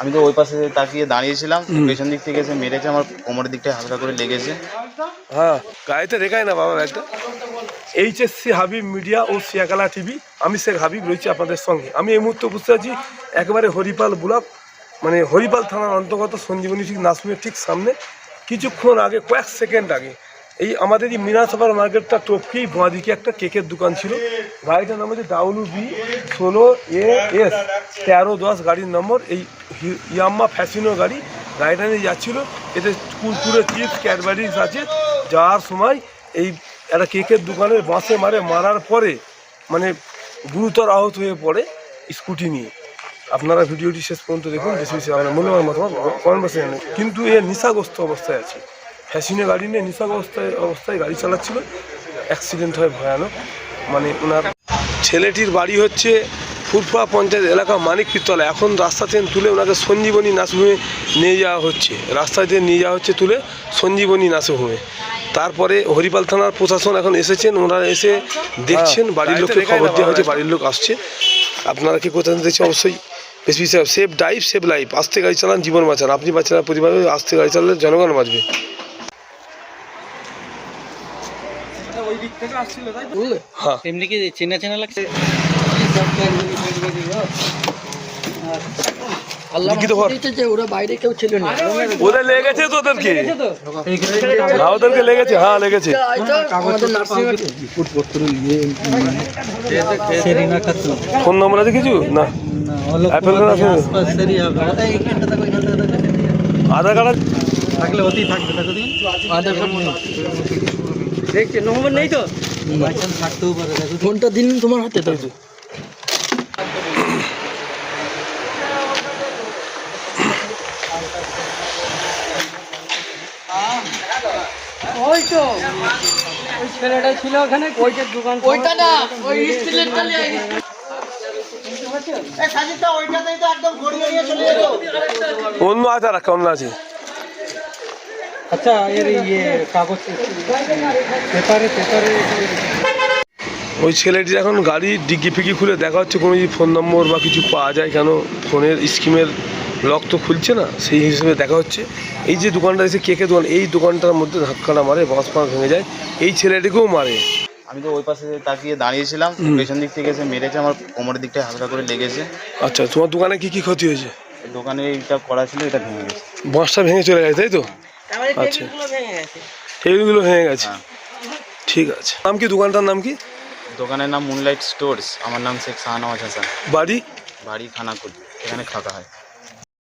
আমি তো ওই পাশে তাকিয়ে দাঁড়িয়েছিলাম পেছন দিক থেকে এসে মেরেছে আমার কোমরের দিকটায় হালকা করে লেগেছে। হ্যাঁ গাড়িতে রেখায় না বাবা ব্যাগটা এইচএসসি হাবিব মিডিয়া ও সিয়াকালা টিভি আমি শেখ হাবিব রয়েছি আপনাদের সঙ্গে। আমি এই মুহূর্তে বুঝতে আছি একেবারে হরিপাল ব্লক মানে হরিপাল থানার অন্তর্গত সঞ্জীবনী ঠিক নাসমিনের ঠিক সামনে। কিছুক্ষণ আগে কয়েক সেকেন্ড আগে এই আমাদের এই মিনাসাবার মার্কেটটা টপকেই বাঁদিকে একটা কেকের দোকান ছিল। গাড়িটার নাম হচ্ছে ডাব্লু বি ষোলো এ এস তেরো দশ গাড়ির নম্বর। এই ইয়াম্মা ফ্যাসিনো গাড়ি গাড়িটা নিয়ে যাচ্ছিল। এতে কুরকুরে চিপস, ক্যাডবারিজ আছে। যাওয়ার সময় এই একটা কেকের দোকানের বাঁশে মারে মারার পরে মানে গুরুতর আহত হয়ে পড়ে স্কুটি নিয়ে। আপনারা ভিডিওটি শেষ পর্যন্ত দেখুন। বেশি বেশি আমার মূল্যবান মতামত কমেন্ট কিন্তু এ নিশাগ্রস্ত অবস্থায় আছে। ফ্যাসিনে গাড়ি নিয়ে নেশাগ্রস্ত অবস্থায় অবস্থায় গাড়ি চালাচ্ছিল। অ্যাক্সিডেন্ট হয় ভয়ানক। মানে ওনার ছেলেটির বাড়ি হচ্ছে ফুরফুরা পঞ্চায়েত এলাকা মানিক পিতলা এখন রাস্তা থেকে তুলে ওনাকে সঞ্জীবনী নার্সিংহোমে নিয়ে যাওয়া হচ্ছে। রাস্তা দিয়ে নিয়ে যাওয়া হচ্ছে তুলে সঞ্জীবনী নার্সিংহোমে তারপরে হরিপাল থানার প্রশাসন এখন এসেছেন। ওনারা এসে দেখছেন বাড়ির লোককে খবর দেওয়া হয়েছে বাড়ির লোক আসছে। আপনারা কি কোথায় দেখছেন? অবশ্যই বেশি সেফ ড্রাইভ সেফ লাইফ আস্তে গাড়ি চালান জীবন বাঁচান। আপনি বাঁচান পরিবার আস্তে গাড়ি চালালে জনগণ বাঁচবে হ্যাঁ এমনি কি চেনা চেনা লাগছে আল্লাহ লিখিত ঘর। দিয়েছে যে ওরা বাইরে কেউ ছিল না ওদের লেগেছে তো ওদেরকে হ্যাঁ ওদেরকে লেগেছে হ্যাঁ। ফোন নম্বর আছে কিছু? না। এইখানটা আধার কার্ড? আছে? থাকলে ওতেই থাকবে দেখো দিন আধার কার্ড দেখছে নম্বর নেই তো? থাকতেও পারে দেখো ফোনটা দিন তোমার হাতে তো। ওই তো ওই ছেলেটা ছিল ওখানে ওইটার দোকান ওইটা না ওই স্টিলেরটা নিয়ে অন্য আছে আর একটা অন্য আছে। আচ্ছা এর ইয়ে কাগজ পেপারে পেপারে ওই ছেলেটির এখন গাড়ি ডিগ্গি ফিগি খুলে দেখা হচ্ছে কোনো যদি ফোন নম্বর বা কিছু পাওয়া যায় কেন? ফোনের স্কিমের লক তো খুলছে না সেই হিসেবে দেখা হচ্ছে। এই যে দোকানটা এসে কেকের দোকান এই দোকানটার মধ্যে ধাক্কাটা মারে বাঁশ ফাঁস ভেঙে যায় এই ছেলেটিকেও মারে। আমি তো ওই পাশে তাকিয়ে দাঁড়িয়েছিলাম পেছন দিক থেকে এসে মেরেছে আমার কোমরের দিকটায় হালকা করে লেগেছে। আচ্ছা তোমার দোকানে কি কি ক্ষতি হয়েছে? দোকানে এইটা করা ছিল এটা ভেঙে গেছে। বাঁশটা ভেঙে চলে গেছে তাই তো? আচ্ছা। টেবিলগুলো ভেঙে গেছে। ঠিক আছে। নাম কি? দোকানটার নাম কি? দোকানের নাম মুনলাইট স্টোর্স আমার নাম শেখ শাহনওয়াজ হাসান। বাড়ি? বাড়ি খানাকুল এখানে থাকা হয়।